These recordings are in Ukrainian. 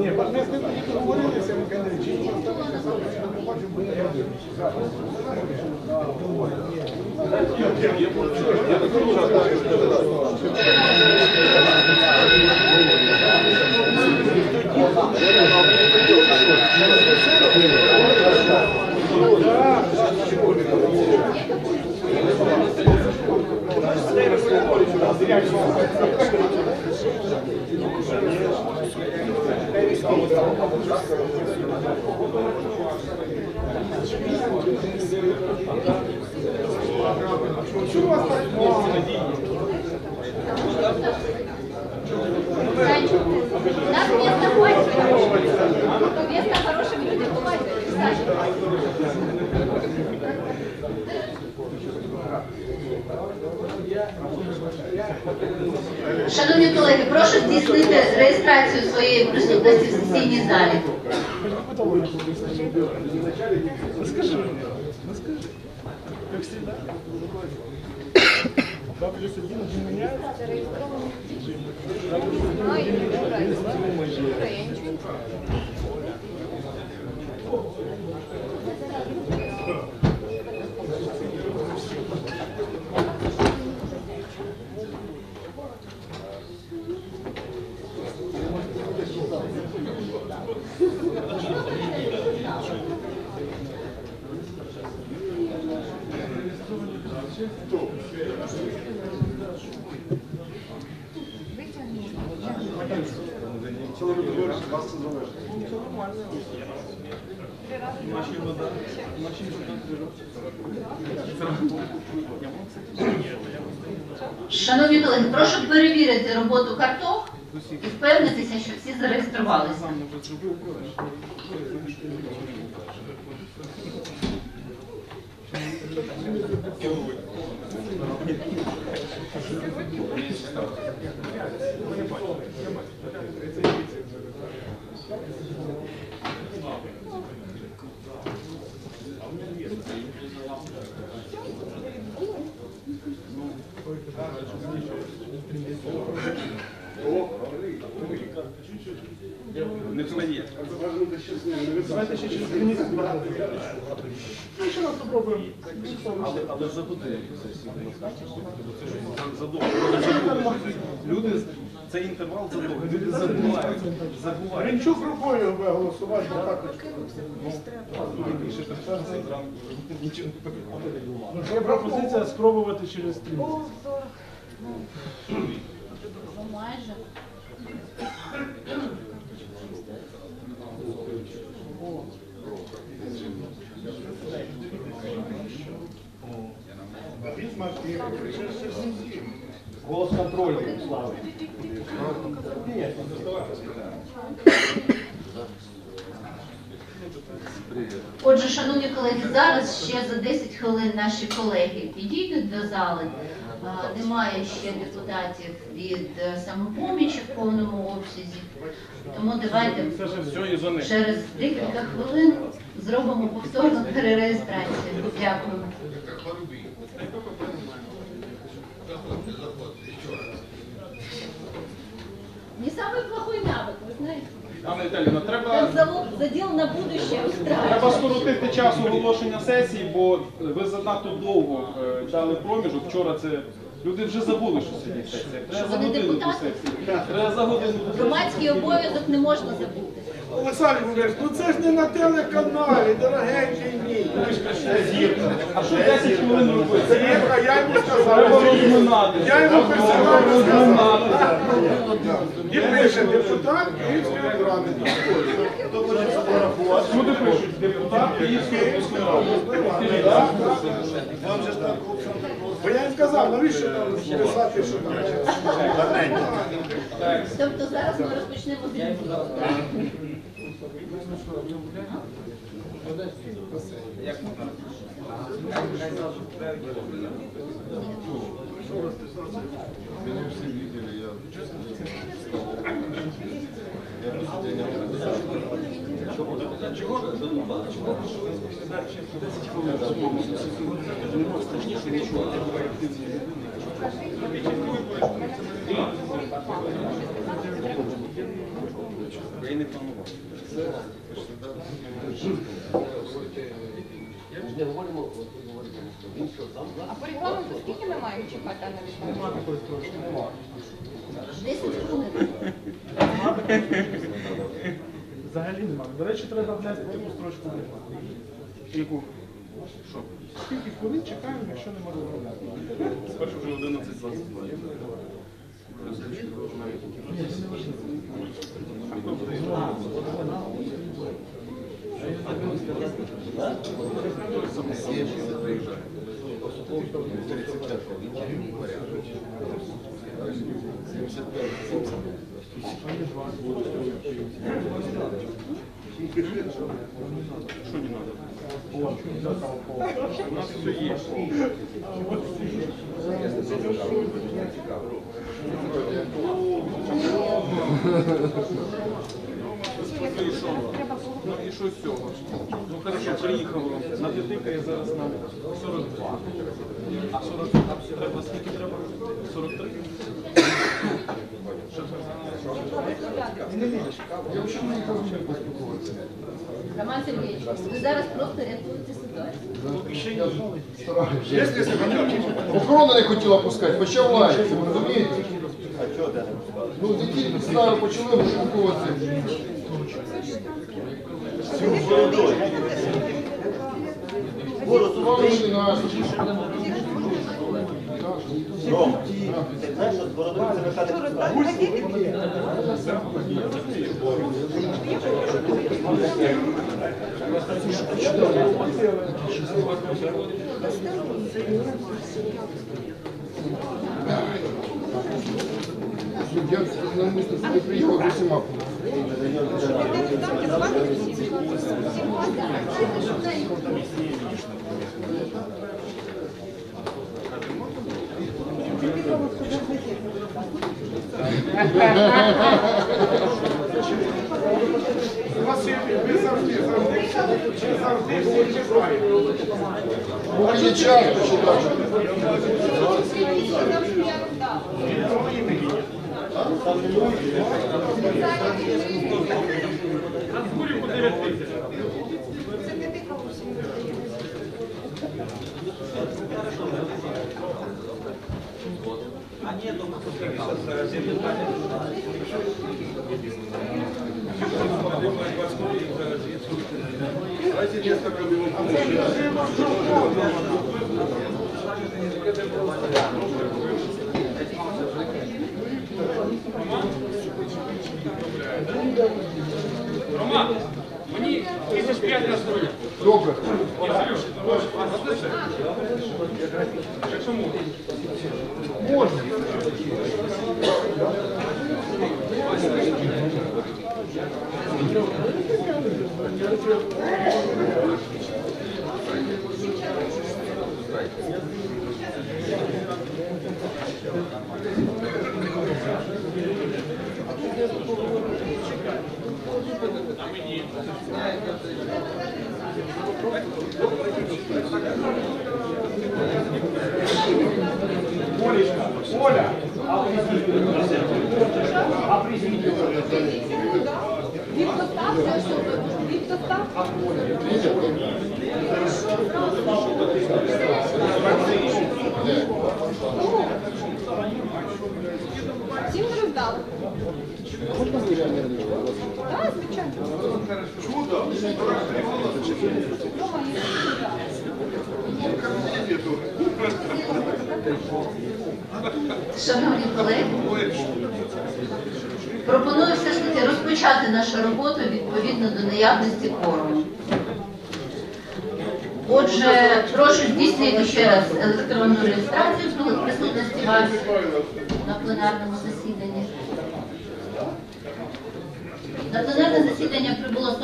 Ні, ми з ним тоді говорилися, Микола Ілліч, він просто написав, не побачив, бо я робив. Санчо, нас Шановні колеги, прошу здійснити реєстрацію своєї присутності в сесійній залі. Расскажи мне, расскажи. Всегда. Два плюс один, один меняется. Шановні колеги, прошу перевірити роботу карток і впевнитися, що всі зареєструвалися. Не твоє. Давайте границю багато. Ну, ще раз. Але, за годину сесії. Це. Люди, цей інтервал задовго. Люди забувають. Забувають. Гринчук рукою голосувати, не. Ну, Є пропозиція спробувати через три місяці. Майже. Голос контролю, Слава. Отже, шановні колеги, зараз ще за 10 хвилин наші колеги підійдуть до зали А, Немає ще депутатів від е, самопомічі в повному обсязі. Тому давайте Все, і за них. через декілька хвилин зробимо повторну перереєстрацію. Дякую. Не самый плохой навык, вы знаете. Анна Віталіївна, треба, залог, задел на будущее треба устраивать. скоротити час оголошення сесії, бо ви занадто довго е, дали проміжок. Вчора це люди вже забули, що сьогодні сесія. Треба Що за вони годину до депутати? сесії. Треба за годину до сесії. Громадський обов'язок не можна забути. Олександр Володимирович, ну це ж не на телеканалі, дорогенький мій. А що 10 хвилин робити? Зірка, я йому сказав. Треба розминати. Я йому персонально сказав. І пише депутат Київської ради. Люди пишуть, депутат Київської ради. Бо я їм казав, навіщо там писати, що там. Тобто зараз ми розпочнемо з відбудови. Меня все видели, я Чого а по регламенту скільки ми маємо на відповідь? 10 хвилин. Взагалі немає. До речі, треба взяти ту строчку. Яку? Що? Скільки хвилин чекаємо, якщо не можна розробляти? Спершу вже 11 20 75 75 Что не надо? У нас все есть. Ну і що з цього? Ну хорошо, приїхало. На я зараз на 42. А 40 треба скільки треба? 43? Роман Сергійович, ви зараз просто рятуєте ситуацію. Охорона не хотіла пускати, почав лаятися, ви розумієте? Ну, дітей підстави почали вишукуватися. Голосували вони нас. Я навмисно сюди приїхав з усіма. У вас є ви завжди, завжди, ви завжди говорите правильно. Може не часто читати. Роман, мені тисяч п'ять на студію. Добре. Можна. Всім роздали? Так, звичайно. Дома. Шановні колеги, пропоную розпочати нашу роботу відповідно до наявності кворуму. Отже, прошу здійснити ще раз електронну реєстрацію в присутності вас на пленарному засіданні. На пленарне засідання прибуло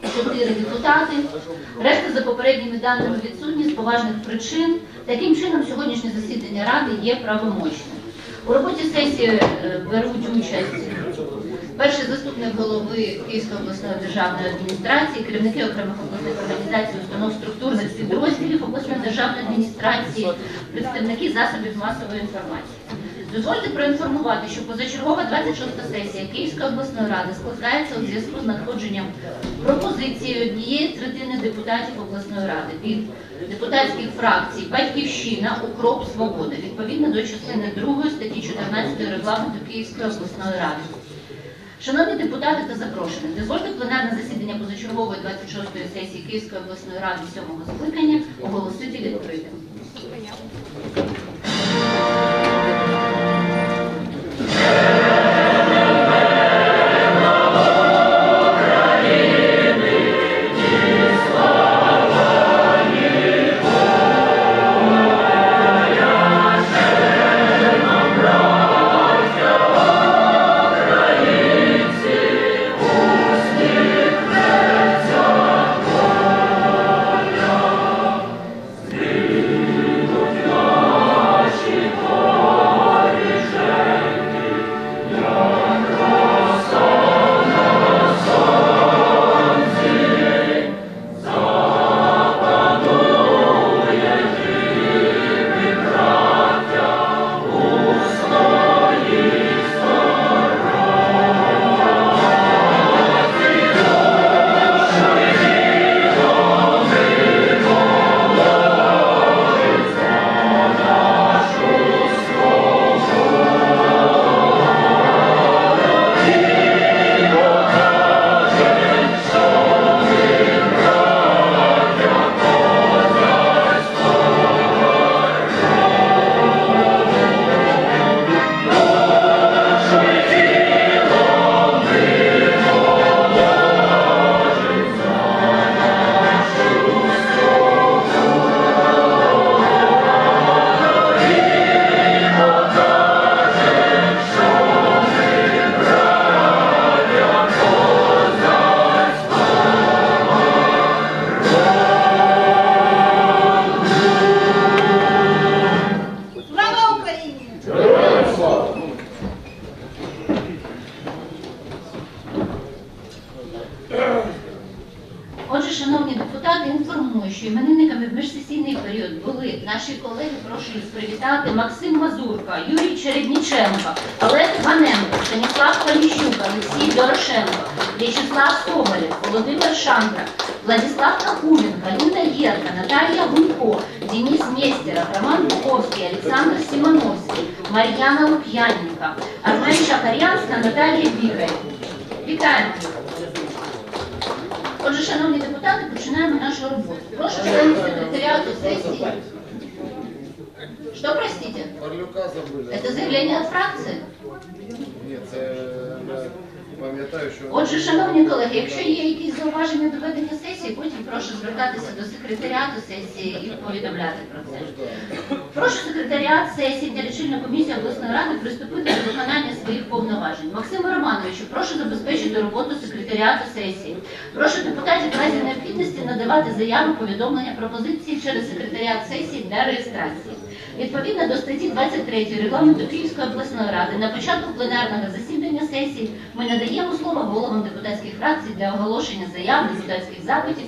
44 депутати. Решта за попередніми даними відсутні з поважних причин. Таким чином, сьогоднішнє засідання Ради є правомочним. У роботі сесії е, беруть участь перший заступник голови Київської обласної державної адміністрації, керівники окремих обласних організацій, установ структурних підрозділів обласної державної адміністрації, представники засобів масової інформації. Дозвольте проінформувати, що позачергова 26 сесія Київської обласної ради складається у зв'язку з надходженням пропозиції однієї третини депутатів обласної ради від депутатських фракцій Батьківщина, Укроп, Свобода відповідно до частини 2 статті 14 регламенту Київської обласної ради. Шановні депутати та запрошені, дозвольте пленарне засідання позачергової 26-ї сесії Київської обласної ради 7-го скликання оголосити відкритим. Україні! Героям слава! Отже, шановні депутати, інформую, що іменинниками в міжсесійний період були наші колеги, прошу їх привітати, Максим Мазурка, Юрій Чередніченко, Олег Ганенко, Станіслав Поліщук, Олексій Дорошенко, В'ячеслав Соболєв, Володимир Шандра, Владислав Кахуменко, Лінда Єрка, Наталія Гунько, Денис Нестеров, Роман Буковський, Олександр Симоновський, Мар'яна Лук'яненко, Армен Шахарянська, Наталія Бігай. Вітаємо! Отже, шановні депутати, починаємо нашу роботу. Прошу членів секретаріату сесії. Что, простите? Парлюка забыли. Это заявление от фракции? Ні, це я пам'ятаю, що... Отже, шановні колеги, якщо є якісь зауваження до ведення сесії, потім прошу звертатися до секретаріату сесії і повідомляти про це. Прошу секретаріат сесії та лічильну комісію обласної ради приступити до виконання своїх повноважень. Максиму Романовичу, прошу забезпечити роботу секретаріату сесії. Прошу депутатів в разі необхідності надавати заяви, повідомлення, пропозиції через секретаріат сесії для реєстрації. Відповідно до статті 23 регламенту Київської обласної ради на початку пленарного засідання сесії ми надаємо слово головам депутатських фракцій для оголошення заяв, депутатських запитів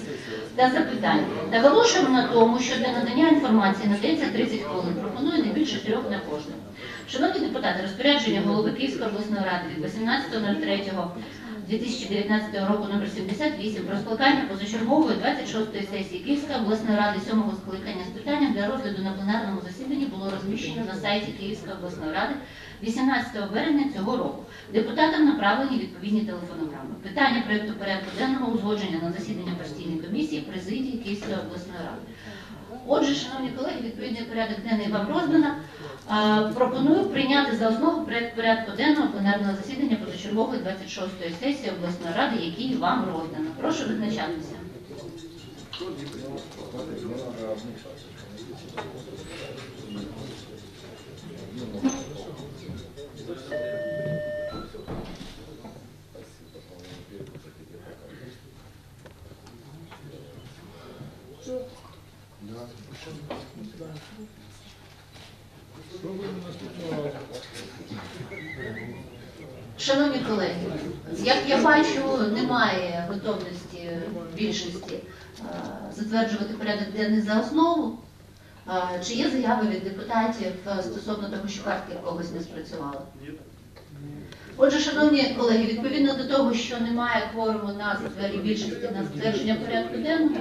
та запитань. Наголошуємо на тому, що для надання інформації надається 30 хвилин. Пропоную не більше трьох на кожного. Шановні депутати, розпорядження голови Київської обласної ради від 18.03 2019 року номер 78 про скликання позачергової 26-ї сесії Київської обласної ради 7-го скликання з питанням для розгляду на пленарному засіданні було розміщено на сайті Київської обласної ради 18 березня цього року. Депутатам направлені відповідні телефонограми. Питання проєкту порядку денного узгодження на засідання постійної комісії президії Київської обласної ради. Отже, шановні колеги, відповідний порядок денний вам роздано. Пропоную прийняти за основу проект порядку денного пленарного засідання позачергової 26-ї сесії обласної ради, який вам роздано. Прошу визначатися. Шановні колеги, як я бачу, немає готовності більшості е, затверджувати порядок денний за основу. Е, Чи є заяви від депутатів е, стосовно того, що картки в когось не спрацювали? Отже, шановні колеги, відповідно до того, що немає кворуму на затвердження більшості на затвердження порядку денного,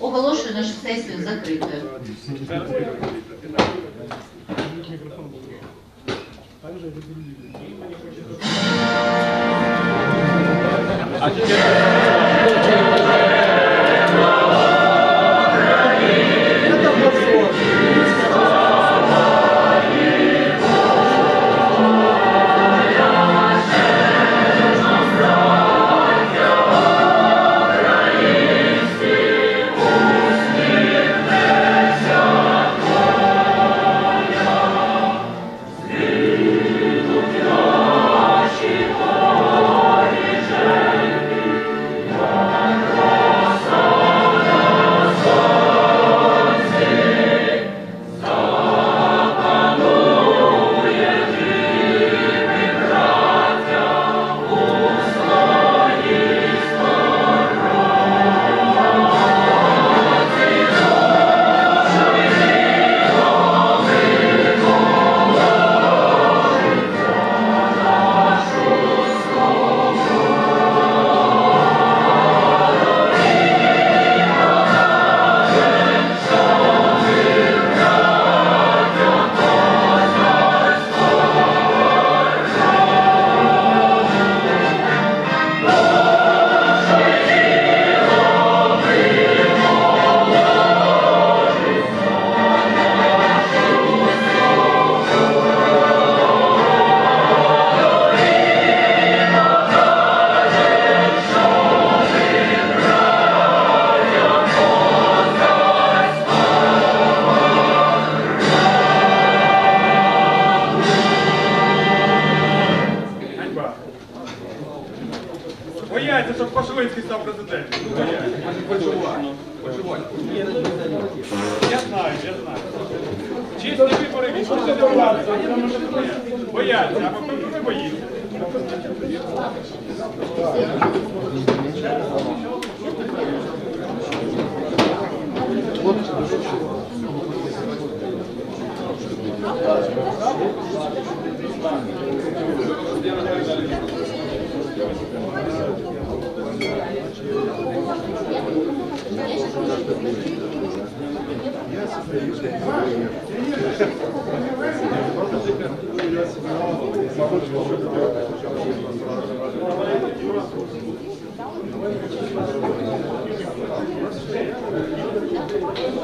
оголошую нашу сесію закритою. А теперь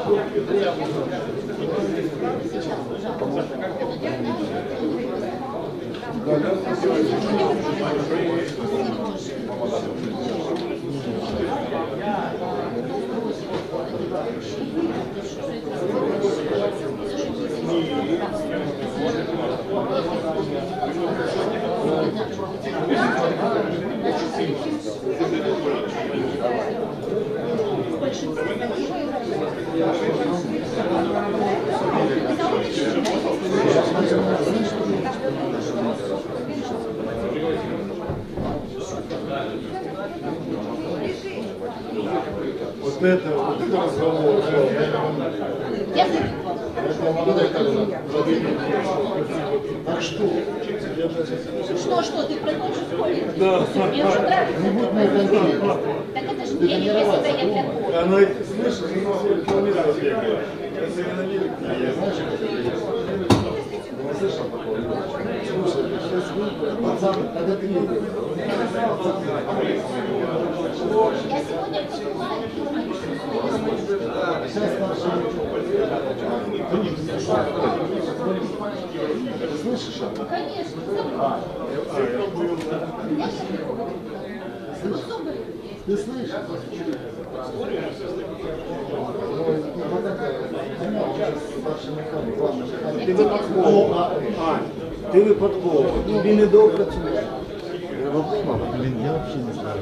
Да, да, Вот это, вот это разговор. Я Так что? Что, что, ты приходишь в школе? Да. Мне уже нравится. Не будь мой конкретно. Так это же я не для себя, я для кого. Она, слышишь, рекламировала бегает. Если не на велик, я знаю, что это Не слышал такого? Слушай, сейчас выиграл. Пацан, когда ты едешь? Слышишь? Конечно. А, Ты слышишь? Ти випадково. Ти випадково. Тобі не допрацюєш доопрацював. Я вообще не знаю.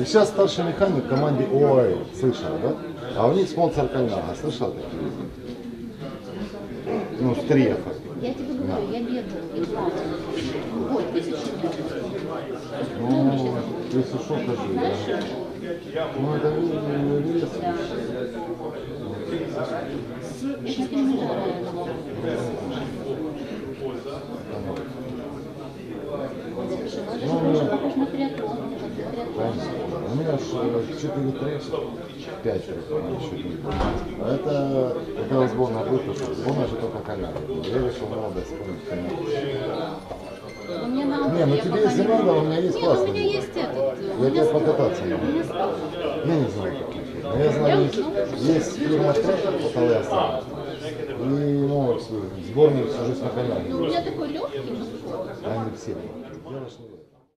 И сейчас старший механик в команде ОАЭ, слышал, да? А у них спонсор Кальяна, слышал такие? Ну, Стрефа. Я тебе говорю, я бегаю и платила. Вот, тысячу Ну, если что, скажи. Знаешь, да. Ну, это ви- ви- Ну, у меня, ну, ну. У меня аж 4 трека, 5 треков, она еще не А это такая сборная выпуска, сборная же только канады. Я решил надо исполнить канады. Не, ну тебе если не надо, у меня есть классный. у меня есть этот. Я тебе покататься могу. Я не знаю, какие фильмы. Я знаю, есть, есть фирма треков, которая я сам. И, ну, сборник всю жизнь на канале. Ну, у меня такой легкий. Они все.